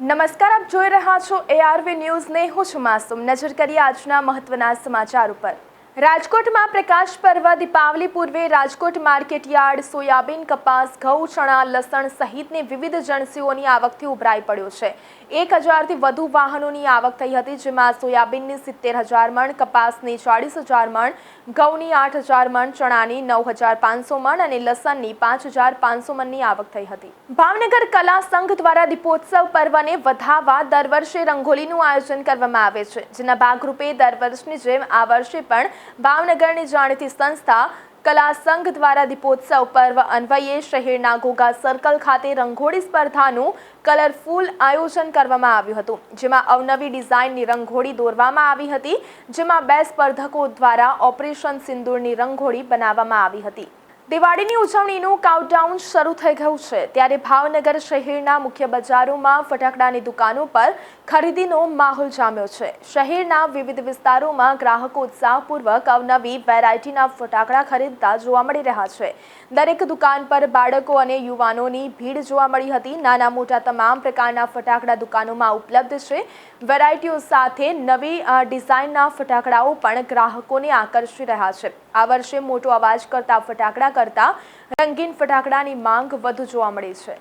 નમસ્કાર, આપ જોઈ રહ્યા છો એઆરવી ન્યૂઝને. હું છું માસુમ. નજર કરીએ આજના મહત્વના સમાચાર ઉપર. રાજકોટમાં પ્રકાશ પર્વ દીપાવલી પૂર્વે રાજકોટ માર્કેટ યાર્ડ, સોયાબીન, કપાસ, ઘઉં, ચણા, લસણ સહિતની વિવિધ જણસીઓની આવકથી ઉભરાઈ પડ્યો છે. એક હજારથી વધુ વાહનોની આવક થઈ હતી, જેમાં સોયાબીનની સિત્તેર હજાર મણ, કપાસની ચાળીસ હજાર મણ, ઘઉંની આઠ હજાર મણ, ચણાની નવ હજાર પાંચસો મણ અને લસણની પાંચ હજાર પાંચસો મણની આવક થઈ હતી. ભાવનગર કલા સંઘ દ્વારા દીપોત્સવ પર્વને વધાવવા દર વર્ષે રંગોલીનું આયોજન કરવામાં આવે છે. જેના ભાગરૂપે દર વર્ષની જેમ આ વર્ષે પણ ભાવનગરની જાણીતી સંસ્થા કલા સંઘ દ્વારા દીપોત્સવ પર્વ અન્વયે શહેરના ઘોઘા સર્કલ ખાતે રંગોળી સ્પર્ધાનું કલરફુલ આયોજન કરવામાં આવ્યું હતું. જેમાં અવનવી ડિઝાઇનની રંગોળી દોરવામાં આવી હતી, જેમાં બે સ્પર્ધકો દ્વારા ઓપરેશન સિંદૂરની રંગોળી બનાવવામાં આવી હતી. દિવાળીની ઉજવણીનું કાઉન્ટાઉન શરૂ થઈ ગયું છે. ત્યારે ભાવનગર શહેરના મુખ્ય બજારોમાં ફટાકડાની દુકાનો પર ખરીદીનો માહોલ જામ્યો છે. શહેરના વિવિધ વિસ્તારોમાં ગ્રાહકો ઉત્સાહપૂર્વક અવનવી વેરાયટીના ફટાકડા ખરીદતા જોવા મળી રહ્યા છે. દરેક દુકાન પર બાળકો અને યુવાનોની ભીડ જોવા મળી હતી. નાના મોટા તમામ પ્રકારના ફટાકડા દુકાનોમાં ઉપલબ્ધ છે. વેરાયટીઓ સાથે નવી ડિઝાઇનના ફટાકડાઓ પણ ગ્રાહકોને આકર્ષી રહ્યા છે. આ વર્ષે મોટો અવાજ કરતા ફટાકડા કરતા રંગીન ફટાકડાની માંગ વધુ જોવા મળી છે.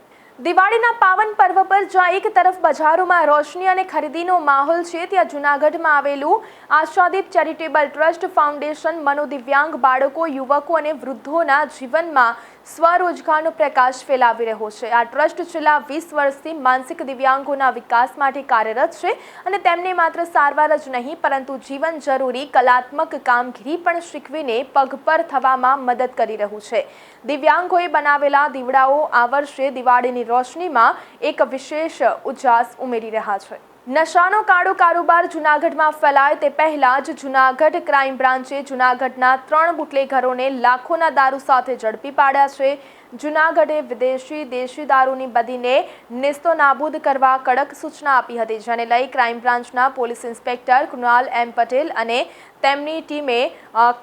દિવાળીના પાવન પર્વ પર જ્યાં એક તરફ બજારોમાં રોશની અને ખરીદીનો માહોલ છે, ત્યાં જૂનાગઢમાં આવેલું આશાદીપ ચેરિટેબલ ટ્રસ્ટ ફાઉન્ડેશન મનોદિવ્યાંગ બાળકો, યુવકો અને વૃદ્ધોના જીવનમાં સ્વરોજગારનો પ્રકાશ ફેલાવી રહ્યો છે. આ ટ્રસ્ટ છેલ્લા વીસ વર્ષથી માનસિક દિવ્યાંગોના વિકાસ માટે કાર્યરત છે અને તેમને માત્ર સારવાર જ નહીં, પરંતુ જીવન જરૂરી કલાત્મક કામગીરી પણ શીખવીને પગભર થવામાં મદદ કરી રહ્યું છે. દિવ્યાંગોએ બનાવેલા દીવડાઓ આ વર્ષે દિવાળીની રોશનીમાં એક વિશેષ ઉજાસ ઉમેરી રહ્યા છે. નશાનો કાળો કારોબાર જૂનાગઢમાં ફેલાય તે પહેલા જ જૂનાગઢ ક્રાઇમ બ્રાન્ચે જૂનાગઢના ત્રણ બુટલેઘરોને લાખોના દારૂ સાથે ઝડપી પાડ્યા છે. જૂનાગઢે વિદેશી દેશી દારૂની બદીને નેસ્તો નાબૂદ કરવા કડક સૂચના આપી હતી, જેને લઈ ક્રાઇમ બ્રાન્ચના police inspector Krunal M Patel અને તેમની ટીમે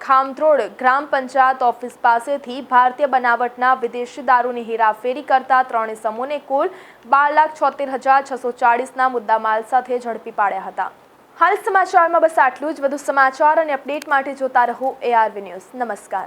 ખામત્રોડ ગ્રામ પંચાયત ઓફિસ પાસેથી ભારતીય બનાવટના વિદેશી દારૂની હેરાફેરી કરતા ત્રણેય સમૂહને કુલ બાર લાખ છોતેર હજાર છસો ચાળીસના મુદ્દામાલ સાથે ઝડપી પાડ્યા હતા. હાલ સમાચારમાં બસ આટલું જ. વધુ સમાચાર અને અપડેટ માટે જોતા રહો એઆરવી ન્યૂઝ નમસ્કાર.